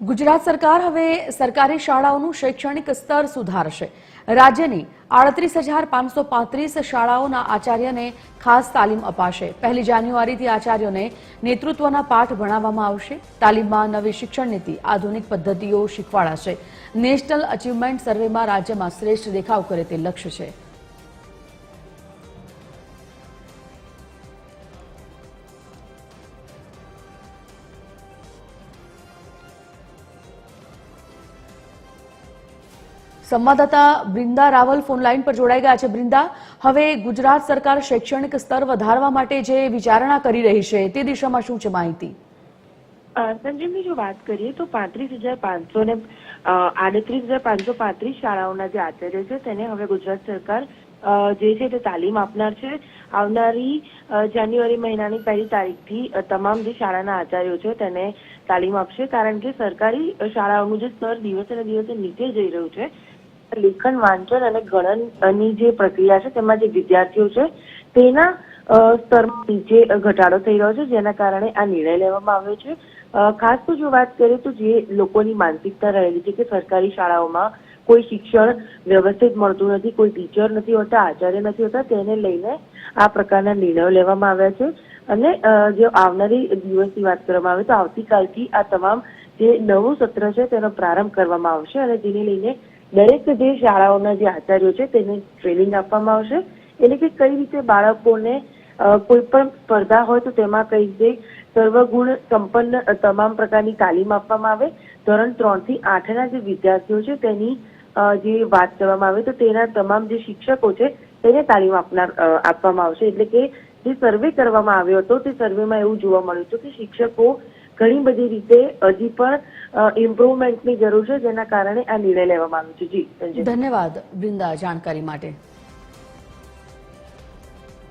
ગુજરાત સરકાર હવે સરકારી શાળાઓનું શૈક્ષણિક સ્તર સુધારશે. રાજ્યની આડત્રીસ હજાર પાંચસો પાંત્રીસ શાળાઓના આચાર્યને ખાસ તાલીમ અપાશે. પહેલી જાન્યુઆરીથી આચાર્યોને નેતૃત્વના પાઠ ભણાવવામાં આવશે. તાલીમમાં નવી શિક્ષણ નીતિ, આધુનિક પદ્ધતિઓ શીખવાડાશે. નેશનલ અચીવમેન્ટ સર્વેમાં રાજ્યમાં શ્રેષ્ઠ દેખાવ કરે તે લક્ષ્ય છે. સંવાદદાતા બ્રિંદા રાવલ ફોનલાઈન પર જોડાઈ ગયા છે. બ્રિંદા હવે ગુજરાત સરકાર શૈક્ષણિક સ્તર વધારવા માટે જે વિચારણા કરી રહી છે, તે દિશામાં શું છે માહિતી? સંજીવની જો વાત કરીએ તો પાંત્રીસ હજાર પાંચસો ને આડત્રીસ હજાર પાંચસો પાંત્રીસ શાળાઓના જે આચાર્યો છે, તેને હવે ગુજરાત સરકાર જે છે તે તાલીમ આપનાર છે. આવનારી જાન્યુઆરી મહિનાની પહેલી તારીખથી તમામ જે શાળાના આચાર્યો છે તેને તાલીમ આપશે, કારણ કે સરકારી શાળાઓનું જે સ્તર દિવસે ને દિવસે નીચે જઈ રહ્યું છે. લેખન, વાંચન અને ગણનની જે પ્રક્રિયા છે, તેમાં જે વિદ્યાર્થીઓ છે, તેના સ્તરમાં નીચે ઘટાડો થઈ રહ્યો છે, જેના કારણે આ નિર્ણય લેવામાં આવ્યો છે. ખાસ તો જો વાત કરીએ તો જે લોકોની માનસિકતા રહેલી છે કે સરકારી શાળાઓમાં કોઈ શિક્ષણ વ્યવસ્થિત મળતું નથી, કોઈ ટીચર નથી હોતા, આચાર્ય નથી હોતા, તેને લઈને આ પ્રકારના નિર્ણયો લેવામાં આવ્યા છે. અને જે આવનારી દિવસની વાત કરવામાં આવે તો આવતીકાલથી આ તમામ જે નવું સત્ર છે તેનો પ્રારંભ કરવામાં આવશે અને જેને લઈને દરેક જે શાળાઓના જે આચાર્યો છે, તેને ટ્રેનિંગ આપવામાં આવશે. એટલે કે કઈ રીતે બાળકોને કોઈ પણ સ્પર્ધા હોય તો તેમાં કઈ રીતે સર્વગુણ સંપન્ન તમામ પ્રકારની તાલીમ આપવામાં આવે. ધોરણ ત્રણથી આઠના જે વિદ્યાર્થીઓ છે, તેની જે વાત કરવામાં આવે તો તેના તમામ જે શિક્ષકો છે, તેને તાલીમ આપનાર આપવામાં આવશે. એટલે કે જે સર્વે કરવામાં આવ્યો હતો, તે સર્વેમાં એવું જોવા મળ્યું હતું કે શિક્ષકો ઘણી બધી રીતે હજી પણ ઇમ્પ્રુવમેન્ટની જરૂર છે, જેના કારણે આ નિર્ણય લેવામાં આવ્યો છે. જી ધન્યવાદ વૃંદા જાણકારી માટે.